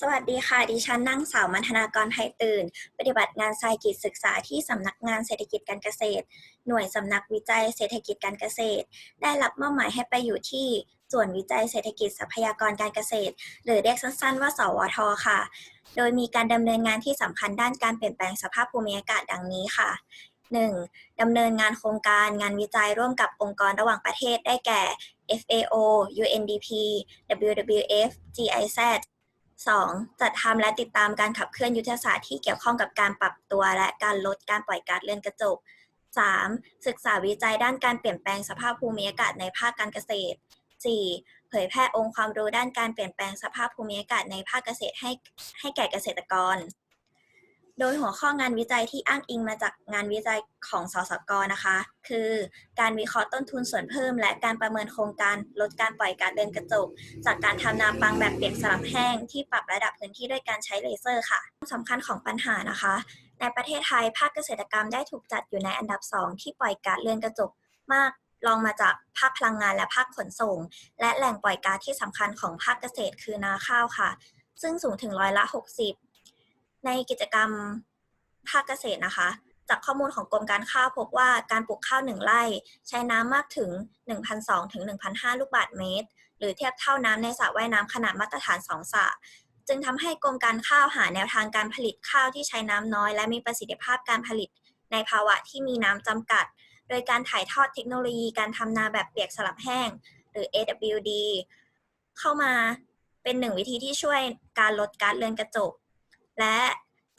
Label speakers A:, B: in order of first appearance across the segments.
A: สวัสดีค่ะ ดิฉันนางสาวมัธนากรไทยตื่น ปฏิบัติงานสายกิจศึกษาที่สำนักงานเศรษฐกิจการเกษตร หน่วยสำนักวิจัยเศรษฐกิจการเกษตร ได้รับมอบหมายให้ไปอยู่ที่ส่วนวิจัยเศรษฐกิจทรัพยากรการเกษตร หรือเรียกสั้นๆ ว่า สวท ค่ะ โดยมีการดำเนินงานที่สำคัญด้านการเปลี่ยนแปลงสภาพภูมิอากาศดังนี้ค่ะ 1. ดำเนินงานโครงการงานวิจัยร่วมกับองค์กรระหว่างประเทศได้แก่ FAO UNDP WWF GIZ 2. จัดทำและติดตามการขับเคลื่อนยุทธศาสตร์ที่เกี่ยวข้องกับการปรับตัว และการลดการปล่อยก๊าซเรือนกระจก 3. ศึกษาวิจัยด้านการเปลี่ยนแปลงสภาพภูมิอากาศในภาคการเกษตร 4. เผยแพร่องค์ความรู้ด้านการเปลี่ยนแปลงสภาพภูมิอากาศในภาคเกษตรให้ให้แก่เกษตรกร โดยหัวข้องานวิจัยที่อ้างอิงมาจากงานวิจัยของสสกนะคะ คือการวิเคราะห์ต้นทุนส่วนเพิ่ม และการประเมินโครงการลดการปล่อยก๊าซเรือนกระจก จากการทำนาปังแบบเปียกสลับแห้ง ที่ปรับระดับพื้นที่ด้วยการใช้เลเซอร์ค่ะสำคัญของปัญหานะคะ ในประเทศไทยภาคเกษตรกรรมได้ถูกจัดอยู่ในอันดับ 2 ที่ปล่อยก๊าซเรือนกระจกมากรองมาจากภาคพลังงานและภาคขนส่ง และแหล่งปล่อยก๊าซที่สำคัญของภาคเกษตรคือนาข้าวค่ะ ซึ่งสูงถึงร้อยละ 60 ในกิจกรรมภาคเกษตรนะคะ จากข้อมูลของกรมการข้าวพบว่าการปลูกข้าวหนึ่งไร่ ใช้น้ำมากถึง 1,200ถึง1,500 ลูกบาศก์เมตร หรือเทียบเท่าน้ำในสระว่ายน้ำขนาดมาตรฐาน2สระจึงทำให้กรมการข้าวหาแนวทางการผลิตข้าวที่ใช้น้ำน้อย และมีประสิทธิภาพการผลิตในภาวะที่มีน้ำจำกัด โดยการถ่ายทอดเทคโนโลยีการทำนาแบบเปียกสลับแห้ง หรือ AWD เข้ามาเป็นหนึ่งวิธีที่ช่วยการลดก๊าซเรือนกระจก และ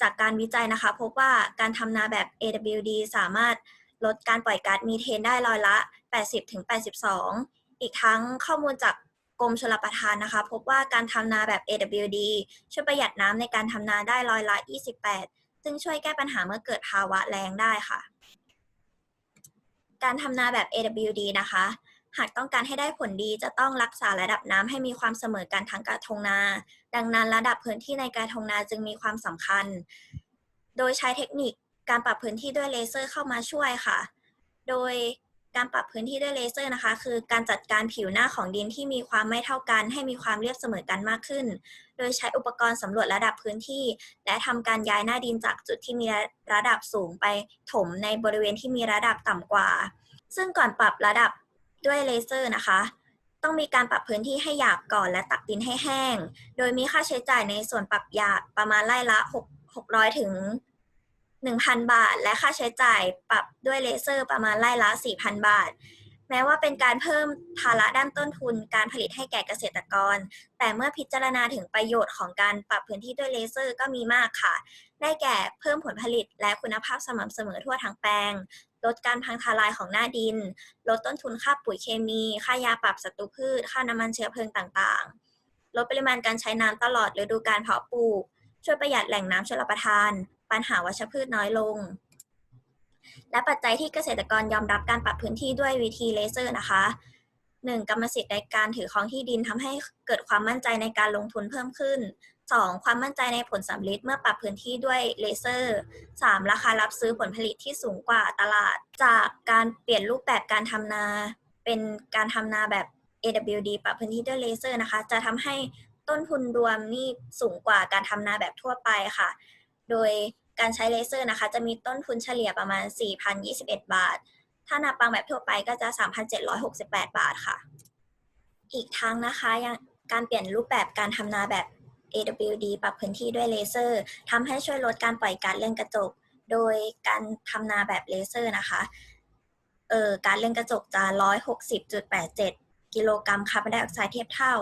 A: จากการวิจัยนะคะ พบว่าการทำนาแบบ AWD สามารถลดการปล่อยก๊าซมีเทนได้ร้อยละ 80-82 อีกทั้งข้อมูลจากกรมชลประทานนะคะ พบว่าการทำนาแบบ AWD ช่วยประหยัดน้ำในการทำนาได้ร้อยละ 28 ซึ่งช่วยแก้ปัญหาเมื่อเกิดภาวะแล้งได้ค่ะ การทำนาแบบ AWD นะคะ หากต้องการให้ได้ผลดีจะต้องรักษาระดับน้ำให้มีความเสมอกันทั้งกระทงนา ดังนั้นระดับพื้นที่ในกระทงนาจึงมีความสำคัญ โดยใช้เทคนิคการปรับพื้นที่ด้วยเลเซอร์เข้ามาช่วยค่ะ โดยการปรับพื้นที่ด้วยเลเซอร์นะคะ คือการจัดการผิวหน้าของดินที่มีความไม่เท่ากัน ให้มีความเรียบเสมอกันมากขึ้น โดยใช้อุปกรณ์สำรวจระดับพื้นที่ และทำการย้ายหน้าดินจากจุดที่มีระดับสูงไปถมในบริเวณที่มีระดับต่ำกว่า ซึ่งก่อนปรับระดับ ด้วยเลเซอร์นะคะ ต้องมีการปรับพื้นที่ให้หยาบก่อนและตักดินให้แห้ง โดยมีค่าใช้จ่ายในส่วนปรับหยาบประมาณไร่ละ6 600 ถึง 1,000 บาท และค่าใช้จ่ายปรับด้วยเลเซอร์ประมาณไร่ละ 4,000 บาท แม้ว่าเป็นการเพิ่มภาระด้านต้นทุนการผลิตให้แก่เกษตรกร แต่เมื่อพิจารณาถึงประโยชน์ของการปรับพื้นที่ด้วยเลเซอร์ก็มีมากค่ะ ได้แก่เพิ่มผลผลิตและคุณภาพสม่ำเสมอทั่วทั้งแปลง ลดการพังทลายของหน้าดิน ลดต้นทุนค่าปุ๋ยเคมี ค่ายาปรับศัตรูพืช ค่าน้ำมันเชื้อเพลิงต่างๆ ลดปริมาณการใช้น้ำตลอดฤดูการเพาะปลูก ช่วยประหยัดแหล่งน้ำชลประทาน ปัญหาวัชพืชน้อยลง และปัจจัยที่เกษตรกรยอมรับการปรับพื้นที่ด้วยวิธีเลเซอร์นะคะ 1. กรรมสิทธิ์ในการถือครองที่ดินทำให้เกิดความมั่นใจในการลงทุนเพิ่มขึ้น 2. ความมั่นใจในผลสำลิดเมื่อปรับพื้นที่ด้วยเลเซอร์ 3. ราคารับซื้อผลผลิตที่สูงกว่าตลาด จากการเปลี่ยนรูปแบบการทำนา เป็นการทำนาแบบ AWD ปรับพื้นที่ด้วยเลเซอร์นะคะ จะทำให้ต้นทุนรวมนี่สูงกว่าการทำนาแบบทั่วไปค่ะ โดยการใช้เลเซอร์นะคะ จะมีต้นทุนเฉลี่ยประมาณ 4,021 บาท ถ้านาปังแบบทั่วไปก็จะ 3,768 บาทค่ะ อีกทั้งนะคะยังการเปลี่ยนรูปแบบการทำนาแบบ AWD ปรับพื้นที่ด้วยเลเซอร์ทำให้ช่วยลดการปล่อยก๊าซเรือนกระจก โดยการทำนาแบบเลเซอร์นะคะเอ่อก๊าซเรือนกระจกจะ 160.87 กิโลกรัมคาร์บอนไดออกไซด์เทียบเท่า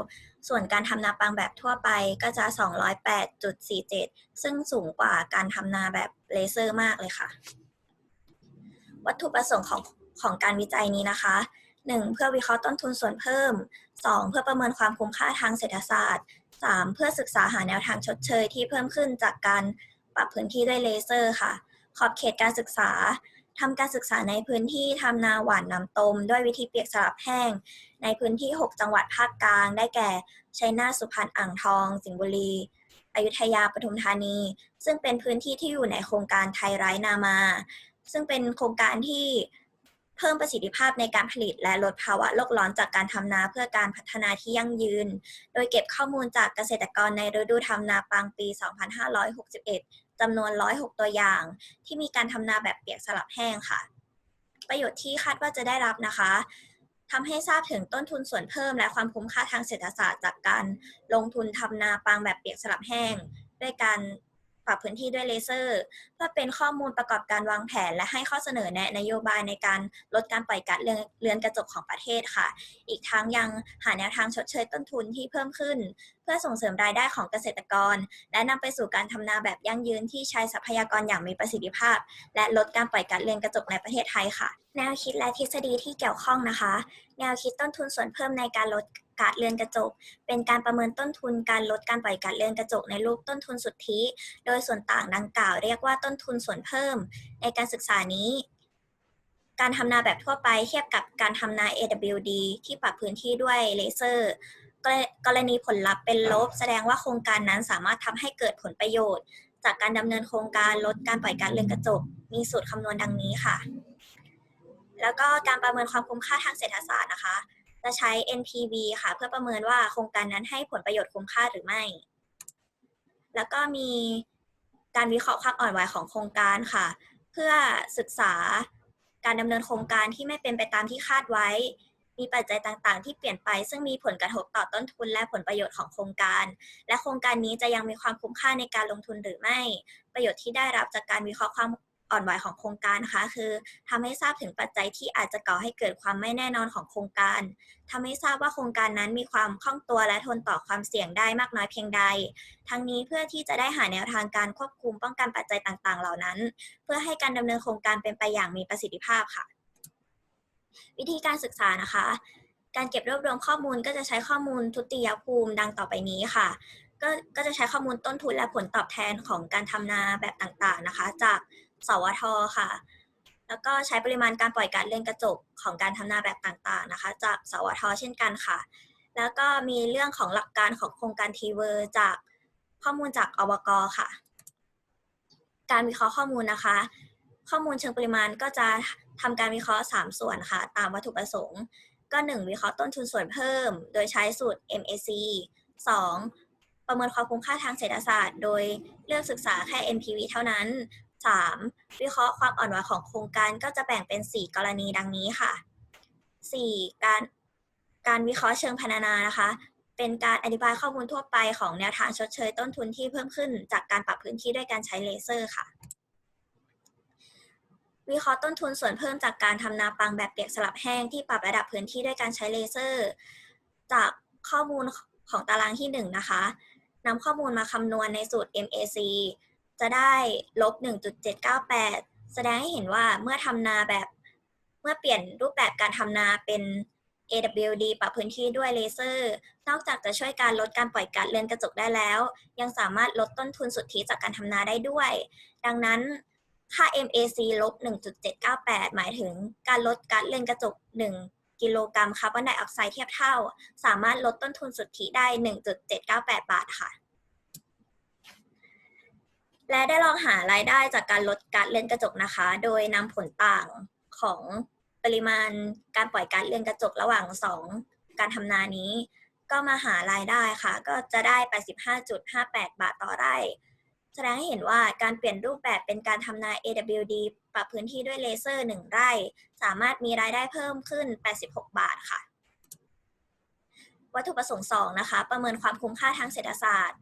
A: ส่วนการทำนาปังแบบทั่วไปก็จะ 208.47 ซึ่งสูงกว่าการทำนาแบบเลเซอร์มากเลยค่ะ วัตถุประสงค์ของของการวิจัยนี้นะคะ 1. เพื่อวิเคราะห์ต้นทุนส่วนเพิ่ม 2. เพื่อประเมินความคุ้มค่าทางเศรษฐศาสตร์ 3. เพื่อศึกษาหาแนวทางชดเชยที่เพิ่มขึ้นจากการปรับพื้นที่ด้วยเลเซอร์ค่ะ ขอบเขตการศึกษาทำการศึกษาในพื้นที่ทำนาหว่านน้ำตม ด้วยวิธีเปียกสลับแห้ง ในพื้นที่ 6 จังหวัดภาคกลาง ได้แก่ชัยนาทสุพรรณอ่างทอง สิงห์บุรี อยุธยาปทุมธานี ซึ่งเป็นพื้นที่ที่อยู่ในโครงการไทยไร้นามา ซึ่งเป็นโครงการที่ เพิ่มประสิทธิภาพในการผลิตและลดภาวะโลกร้อนจากการทำนาเพื่อการพัฒนาที่ยั่งยืน โดยเก็บข้อมูลจากเกษตรกรในฤดูทำนาปางปี 2561จำนวน 106 ตัวอย่าง ที่มีการทำนาแบบเปียกสลับแห้งค่ะ ประโยชน์ที่คาดว่าจะได้รับนะคะทำให้ทราบถึงต้นทุนส่วนเพิ่มและความคุ้มค่าทางเศรษฐศาสตร์จากการลงทุนทำนาปางแบบเปียกสลับแห้ง ด้วยการ ปรับพื้นที่ด้วยเลเซอร์ เพื่อเป็นข้อมูลประกอบการวางแผน และให้ข้อเสนอแนะนโยบายในการลดการปล่อยก๊าซเรือนกระจกของประเทศค่ะ อีกทั้งยังหาแนวทางชดเชยต้นทุนที่เพิ่มขึ้น เพื่อส่งเสริมรายได้ของเกษตรกร และนำไปสู่การทำนาแบบยั่งยืนที่ใช้ทรัพยากรอย่างมีประสิทธิภาพ และลดการปล่อยก๊าซเรือนกระจกในประเทศไทยค่ะ แนวคิดและทฤษฎีที่เกี่ยวข้องนะคะ แนวคิดต้นทุนส่วนเพิ่มในการลด ก๊าซเรือนกระจก เป็นการประเมินต้นทุนการลดการปล่อยก๊าซเรือนกระจกในรูปต้นทุนสุทธิ โดยส่วนต่างดังกล่าวเรียกว่าต้นทุนส่วนเพิ่ม ในการศึกษานี้ การทำนาแบบทั่วไปเทียบกับการทำนา AWD ที่ปรับพื้นที่ด้วยเลเซอร์กรณีผลลัพธ์เป็นลบ แสดงว่าโครงการนั้นสามารถทำให้เกิดผลประโยชน์ จากการดำเนินโครงการลดการปล่อยก๊าซเรือนกระจก มีสูตรคำนวณดังนี้ค่ะแล้วก็การประเมินความคุ้มค่าทางเศรษฐศาสตร์นะคะ จะใช้ NPV ค่ะ เพื่อประเมินว่าโครงการนั้นให้ผลประโยชน์คุ้มค่าหรือไม่ แล้วก็มีการวิเคราะห์ความอ่อนไหวของโครงการค่ะ เพื่อศึกษาการดำเนินโครงการที่ไม่เป็นไปตามที่คาดไว้ มีปัจจัยต่างๆ ที่เปลี่ยนไป ซึ่งมีผลกระทบต่อต้นทุนและผลประโยชน์ของโครงการ และโครงการนี้จะยังมีความคุ้มค่าในการลงทุนหรือไม่ ประโยชน์ที่ได้รับจากการวิเคราะห์ความ อ่อนไหวของโครงการนะคะ คือทำให้ทราบถึงปัจจัยที่อาจจะก่อให้เกิดความไม่แน่นอนของโครงการทำให้ทราบว่าโครงการนั้นมีความคล่องตัวและทนต่อความเสี่ยงได้มากน้อยเพียงใด ทั้งนี้เพื่อที่จะได้หาแนวทางการควบคุมป้องกันปัจจัยต่างๆ เหล่านั้น เพื่อให้การดำเนินโครงการเป็นไปอย่างมีประสิทธิภาพค่ะ วิธีการศึกษานะคะ การเก็บรวบรวมข้อมูลก็จะใช้ข้อมูลทุติยภูมิดังต่อไปนี้ค่ะก็ก็จะใช้ข้อมูลต้นทุนและผลตอบแทนของการทำนาแบบต่างๆนะคะ จาก สวทค่ะ แล้วก็ใช้ปริมาณการปล่อยก๊าซเรือนกระจกของการทำนาแบบต่างๆนะคะ จากสวทเช่นกันค่ะ แล้วก็มีเรื่องของหลักการของโครงการทีเวอร์จากข้อมูลจากอบกค่ะ การวิเคราะห์ข้อมูลนะคะ ข้อมูลเชิงปริมาณก็จะทำการวิเคราะห์ 3 ส่วนค่ะ ตามวัตถุประสงค์ ก็ 1 วิเคราะห์ต้นทุนส่วนเพิ่ม โดยใช้สูตร MAC 2 ประเมินความคุ้มค่าทางเศรษฐศาสตร์ โดยเลือกศึกษาแค่ NPV เท่านั้น 3. วิเคราะห์ความอ่อนไหวของโครงการก็จะแบ่งเป็น 4 กรณีดังนี้ค่ะ 4. การการวิเคราะห์เชิงพรรณนานะคะ เป็นการอธิบายข้อมูลทั่วไปของแนวทางชดเชยต้นทุนที่เพิ่มขึ้นจากการปรับพื้นที่ด้วยการใช้เลเซอร์ค่ะ วิเคราะห์ต้นทุนส่วนเพิ่มจากการทำนาปังแบบเปียกสลับแห้งที่ปรับระดับพื้นที่ด้วยการใช้เลเซอร์ จากข้อมูลของตารางที่ 1 นะคะนำข้อมูลมาคำนวณในสูตร MAC จะได้ลบ 1.798 แสดงให้เห็นว่าเมื่อทำนาแบบเมื่อเปลี่ยนรูปแบบการทำนาเป็น AWD ปรับพื้นที่ด้วยเลเซอร์ นอกจากจะช่วยการลดการปล่อยก๊าซเรือนกระจกได้แล้ว ยังสามารถลดต้นทุนสุทธิจากการทำนาได้ด้วย ดังนั้นค่า MAC ลบ 1.798 หมายถึงการลดก๊าซเรือนกระจก 1 กิโลกรัมคาร์บอนไดออกไซด์เทียบเท่า สามารถลดต้นทุนสุทธิได้ 1.798 บาทค่ะ และได้ลองหารายได้จากการลดก๊าซเรือนกระจกนะคะ โดยนำผลต่างของปริมาณการปล่อยก๊าซเรือนกระจกระหว่าง 2 การทำนานี้ ก็มาหารายได้ค่ะ ก็จะได้ 85.58 บาทต่อไร่ แสดงให้เห็นว่าการเปลี่ยนรูปแบบเป็นการทำนา AWD ปรับพื้นที่ด้วยเลเซอร์ 1 ไร่ สามารถมีรายได้เพิ่มขึ้น 86 บาทค่ะ วัตถุประสงค์ 2 นะคะ ประเมินความคุ้มค่าทางเศรษฐศาสตร์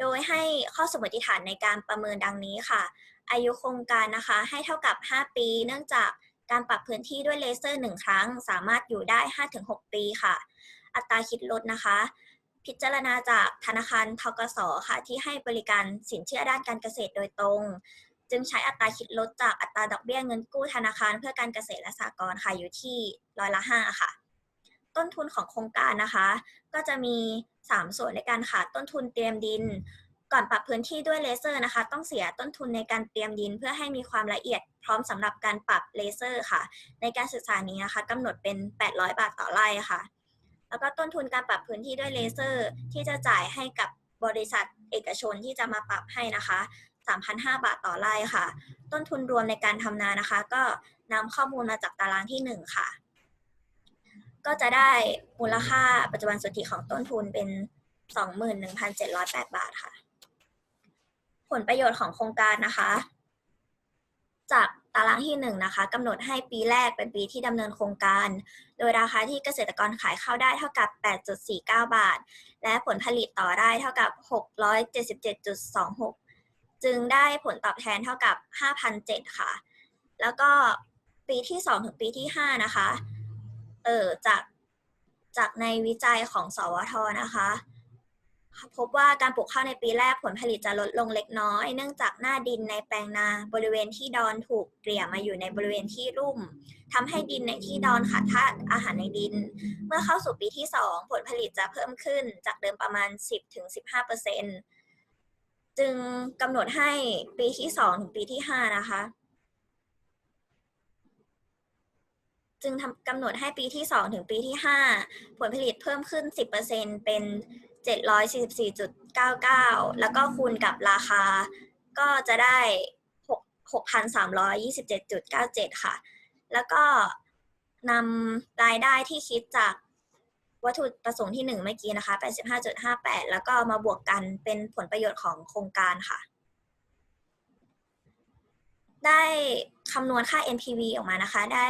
A: โดยให้ข้อสมมติฐานในการประเมินดังนี้ค่ะ อายุโครงการนะคะให้เท่ากับ 5 ปี เนื่องจากการปรับพื้นที่ด้วยเลเซอร์ 1 ครั้ง สามารถอยู่ได้ 5-6 ปีค่ะ อัตราคิดลดนะคะ พิจารณาจากธนาคารทกสค่ะ ที่ให้บริการสินเชื่อด้านการเกษตรโดยตรง จึงใช้อัตราคิดลดจากอัตราดอกเบี้ยเงินกู้ธนาคารเพื่อการเกษตรและสหกรณ์ค่ะอยู่ที่ร้อยละ5ค่ะ ต้นทุนของโครงการนะคะ ก็จะมี 3 ส่วนในการค่ะ ต้นทุนเตรียมดิน ก่อนปรับพื้นที่ด้วยเลเซอร์นะคะ ต้องเสียต้นทุนในการเตรียมดิน เพื่อให้มีความละเอียดพร้อมสำหรับการปรับเลเซอร์ค่ะ ในการศึกษานี้นะคะกำหนดเป็น 800 บาทต่อไร่ค่ะ แล้วก็ต้นทุนการปรับพื้นที่ด้วยเลเซอร์ ที่จะจ่ายให้กับบริษัทเอกชนที่จะมาปรับให้นะคะ3,005บาทต่อไร่ค่ะ ต้นทุนรวมในการทำนานะคะ ก็นำข้อมูลมาจากตารางที่ 1 ค่ะ ก็จะได้มูลค่าปัจจุบันสุทธิของต้นทุนเป็น 21,708 บาทค่ะ ผลประโยชน์ของโครงการนะคะ จากตารางที่1นงนะคะกำหนดให้ปีแรกเป็นปีที่ดำเนินโครงการ โดยราคาที่เกษตรกรขายข้าวได้เท่ากับ 8.49 บาท และผลผลิตต่อได้เท่ากับ 677.26 จึงได้ผลตอบแทนเท่ากับ 5,007ค่ะ แล้วก็ปีที่ 2 ถึงปีที่ 5 นะคะ เออจากจากในวิจัยของสวทนะคะพบว่าการปลูกข้าวในปีแรกผลผลิตจะลดลงเล็กน้อย เนื่องจากหน้าดินในแปลงนาบริเวณที่ดอนถูกเกลี่ยมาอยู่ในบริเวณที่รุ่มทำให้ดินในที่ดอนขาดธาตุอาหารในดิน เมื่อเข้าสู่ปีที่ 2 ผลผลิตจะเพิ่มขึ้นจากเดิมประมาณ 10-15%จึงกำหนดให้ปีที่ 2 ถึงปีที่ 5 นะคะ จึงกำหนดให้ปีที่ 2 ถึงปีที่ 5 ผลผลิตเพิ่มขึ้น 10%เป็น 744.99 แล้วก็คูณกับราคาก็จะได้ 6,327.97 ค่ะ แล้วก็นำรายได้ที่คิดจากวัตถุประสงค์ที่ 1 เมื่อกี้นะคะ 85.58 แล้วก็มาบวกกันเป็นผลประโยชน์ของโครงการค่ะ ได้คำนวณค่า NPV ออกมานะคะ ได้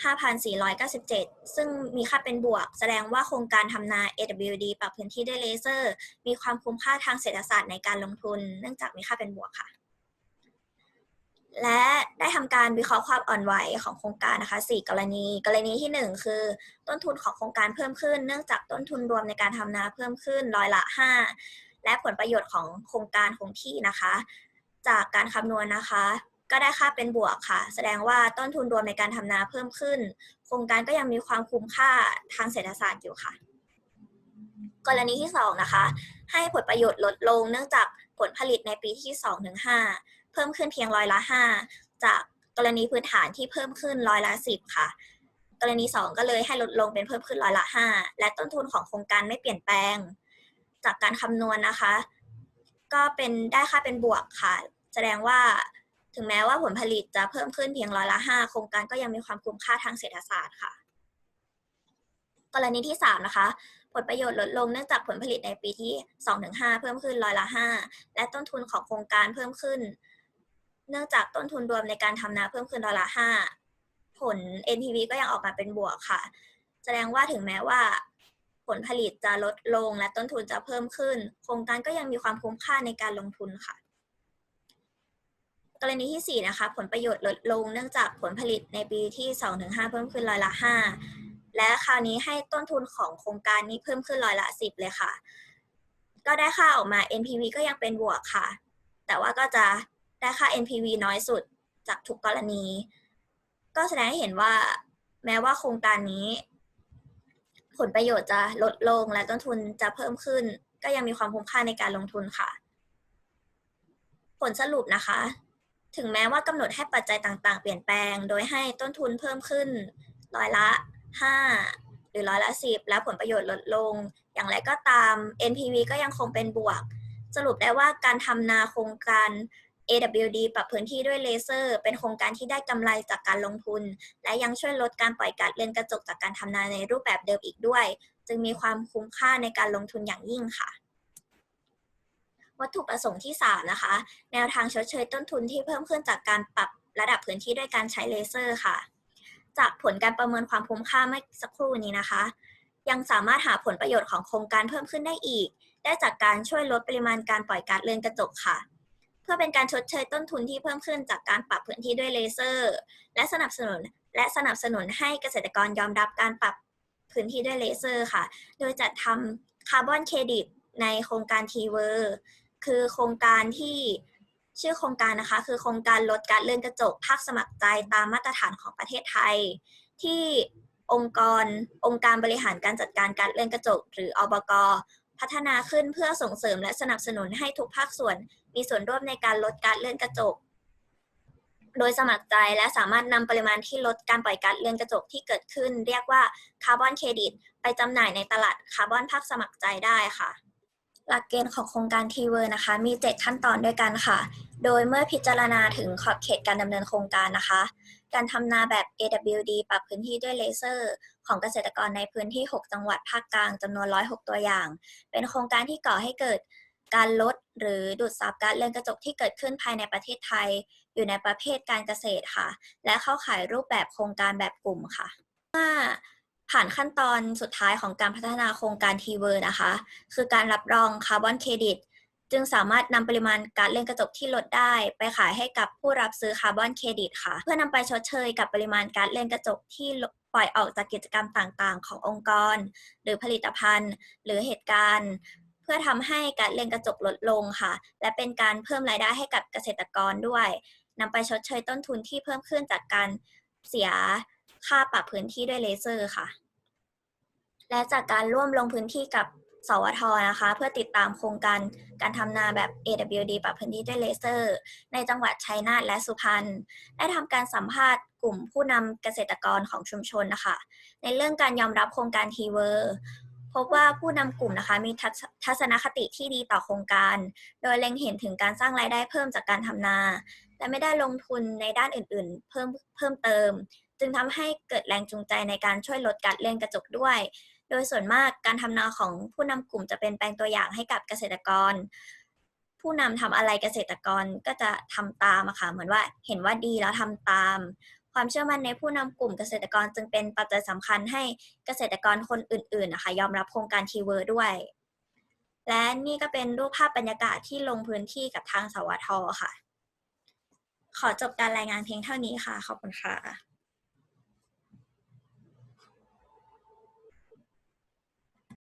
A: 5,497 ซึ่งมีค่าเป็นบวก แสดงว่าโครงการทำนา AWD ปรับพื้นที่ด้วยเลเซอร์ มีความคุ้มค่าทางเศรษฐศาสตร์ในการลงทุน เนื่องจากมีค่าเป็นบวกค่ะ และได้ทำการวิเคราะห์ความอ่อนไหวของโครงการนะคะ 4 กรณี กรณีที่ 1 คือ ต้นทุนของโครงการเพิ่มขึ้น เนื่องจากต้นทุนรวมในการทำนาเพิ่มขึ้นร้อยละ 5 และผลประโยชน์ของโครงการคงที่นะคะ จากการคำนวณนะคะ ก็ได้ค่าเป็นบวกค่ะ แสดงว่าต้นทุนรวมในการทำนาเพิ่มขึ้น โครงการก็ยังมีความคุ้มค่าทางเศรษฐศาสตร์อยู่ค่ะ กรณีที่ 2 นะคะ ให้ผลประโยชน์ลดลงเนื่องจากผลผลิตในปีที่2ถึง5เพิ่มขึ้นเพียงร้อยละ 5 จากกรณีพื้นฐานที่เพิ่มขึ้นร้อยละ 10 ค่ะ กรณี 2 ก็เลยให้ลดลงเป็นเพิ่มขึ้นร้อยละ 5 และต้นทุนของโครงการไม่เปลี่ยนแปลง จากการคำนวณนะคะ ก็เป็นได้ค่าเป็นบวกค่ะ แสดงว่า ถึงแม้ว่าผลผลิตจะเพิ่มขึ้นเพียงร้อยละ5โครงการก็ยังมีความคุ้มค่าทางเศรษฐศาสตร์ค่ะ กรณีที่ 3 นะคะ ผลประโยชน์ลดลงเนื่องจากผลผลิตในปีที่ 2-5 เพิ่มขึ้นร้อยละ 5 และต้นทุนของโครงการเพิ่มขึ้น เนื่องจากต้นทุนรวมในการทำนาเพิ่มขึ้นร้อยละ 5 ผล NPV ก็ยังออกมาเป็นบวกค่ะ แสดงว่าถึงแม้ว่าผลผลิตจะลดลงและต้นทุนจะเพิ่มขึ้น โครงการก็ยังมีความคุ้มค่าในการลงทุนค่ะ กรณีที่ 4 นะคะ ผลประโยชน์ลดลงเนื่องจากผลผลิตในปีที่ 2-5 เพิ่มขึ้นร้อยละ 5 และคราวนี้ให้ต้นทุนของโครงการนี้เพิ่มขึ้นร้อยละ 10 เลยค่ะ ก็ได้ค่าออกมา NPV ก็ยังเป็นบวกค่ะ แต่ว่าก็จะได้ค่า NPV น้อยสุดจากทุกกรณี ก็แสดงให้เห็นว่าแม้ว่าโครงการนี้ ผลประโยชน์จะลดลงและต้นทุนจะเพิ่มขึ้น ก็ยังมีความคุ้มค่าในการลงทุนค่ะ ผลสรุปนะคะ ถึงแม้ว่ากำหนดให้ปัจจัยต่างๆ เปลี่ยนแปลง โดยให้ต้นทุนเพิ่มขึ้นร้อยละ 5 หรือร้อยละ 10 และผลประโยชน์ลดลง อย่างไรก็ตาม NPV ก็ยังคงเป็นบวก สรุปได้ว่าการทำนาโครงการ AWD ปรับพื้นที่ด้วยเลเซอร์ เป็นโครงการที่ได้กำไรจากการลงทุน และยังช่วยลดการปล่อยก๊าซเรือนกระจกจากการทำนาในรูปแบบเดิมอีกด้วย จึงมีความคุ้มค่าในการลงทุนอย่างยิ่งค่ะ วัตถุประสงค์ที่ 3 นะคะ แนวทางชดเชยต้นทุนที่เพิ่มขึ้นจากการปรับระดับพื้นที่ด้วยการใช้เลเซอร์ค่ะ จากผลการประเมินความคุ้มค่าเมื่อสักครู่นี้นะคะ ยังสามารถหาผลประโยชน์ของโครงการเพิ่มขึ้นได้อีก ได้จากการช่วยลดปริมาณการปล่อยก๊าซเรือนกระจกค่ะ เพื่อเป็นการชดเชยต้นทุนที่เพิ่มขึ้นจากการปรับพื้นที่ด้วยเลเซอร์ และสนับสนุนและสนับสนุนให้เกษตรกรยอมรับการปรับพื้นที่ด้วยเลเซอร์ค่ะ โดยจัดทำคาร์บอนเครดิตในโครงการทีเวอร์ คือโครงการที่ชื่อโครงการนะคะ คือโครงการลดการเลื่อนกระจกภาคสมัครใจตามมาตรฐานของประเทศไทย ที่องค์กรองค์การบริหารการจัดการการเลื่อนกระจก หรืออบกพัฒนาขึ้นเพื่อส่งเสริมและสนับสนุนให้ทุกภาคส่วน มีส่วนร่วมในการลดการเลื่อนกระจก โดยสมัครใจและสามารถนำปริมาณที่ลดการปล่อยก๊าซเรือนกระจกที่เกิดขึ้น เรียกว่าคาร์บอนเครดิตไปจำหน่ายในตลาดคาร์บอนภาคสมัครใจได้ค่ะ หลักเกณฑ์ของโครงการทีเวอร์นะคะ มี 7 ขั้นตอนด้วยกันค่ะ โดยเมื่อพิจารณาถึงขอบเขตการดำเนินโครงการนะคะ การทำนาแบบ AWD ปรับพื้นที่ด้วยเลเซอร์ ของเกษตรกรในพื้นที่ 6 จังหวัดภาคกลางจำนวน 106 ตัวอย่าง เป็นโครงการที่ก่อให้เกิดการลดหรือดูดซับก๊าซเรือนกระจกที่เกิดขึ้นภายในประเทศไทย อยู่ในประเภทการเกษตรค่ะ และเข้าข่ายรูปแบบโครงการแบบกลุ่มค่ะ ผ่านขั้นตอนสุดท้ายของการพัฒนาโครงการทีเวอร์นะคะ คือการรับรองคาร์บอนเครดิตจึงสามารถนำปริมาณก๊าซเรือนกระจกที่ลดได้ ไปขายให้กับผู้รับซื้อคาร์บอนเครดิตค่ะ เพื่อนำไปชดเชยกับปริมาณก๊าซเรือนกระจกที่ปล่อยออกจากกิจกรรมต่างๆ ขององค์กร หรือผลิตภัณฑ์ หรือเหตุการณ์ เพื่อทำให้ก๊าซเรือนกระจกลดลงค่ะ และเป็นการเพิ่มรายได้ให้กับเกษตรกรด้วยนำไปชดเชยต้นทุนที่เพิ่มขึ้นจากการเสีย ค่าปรับพื้นที่ด้วยเลเซอร์ค่ะ และจากการร่วมลงพื้นที่กับสวทนะคะ เพื่อติดตามโครงการการทำนาแบบ AWD ปรับพื้นที่ด้วยเลเซอร์ ในจังหวัดชัยนาทและสุพรรณได้ทำการสัมภาษณ์กลุ่มผู้นำเกษตรกรของชุมชนนะคะ ในเรื่องการยอมรับโครงการทีเวอร์พบว่าผู้นำกลุ่มนะคะมีทัศนคติที่ดีต่อโครงการ โดยเล็งเห็นถึงการสร้างรายได้เพิ่มจากการทำนา และไม่ได้ลงทุนในด้านอื่น ๆ เพิ่มเพิ่มเติม จึงทำให้เกิดแรงจูงใจในการช่วยลดการเลื่อนกระจกด้วย โดยส่วนมากการทำนาของผู้นำกลุ่มจะเป็นแปลงตัวอย่างให้กับเกษตรกร ผู้นำทำอะไรเกษตรกรก็จะทำตามอะค่ะเหมือนว่าเห็นว่าดีแล้วทำตาม ความเชื่อมั่นในผู้นำกลุ่มเกษตรกรจึงเป็นปัจจัยสำคัญให้เกษตรกรคนอื่นๆนะคะยอมรับโครงการทีเวอร์ด้วย และนี่ก็เป็นรูปภาพบรรยากาศที่ลงพื้นที่กับทางสวทค่ะขอจบการรายงานเพียงเท่านี้ค่ะ ขอบคุณค่ะ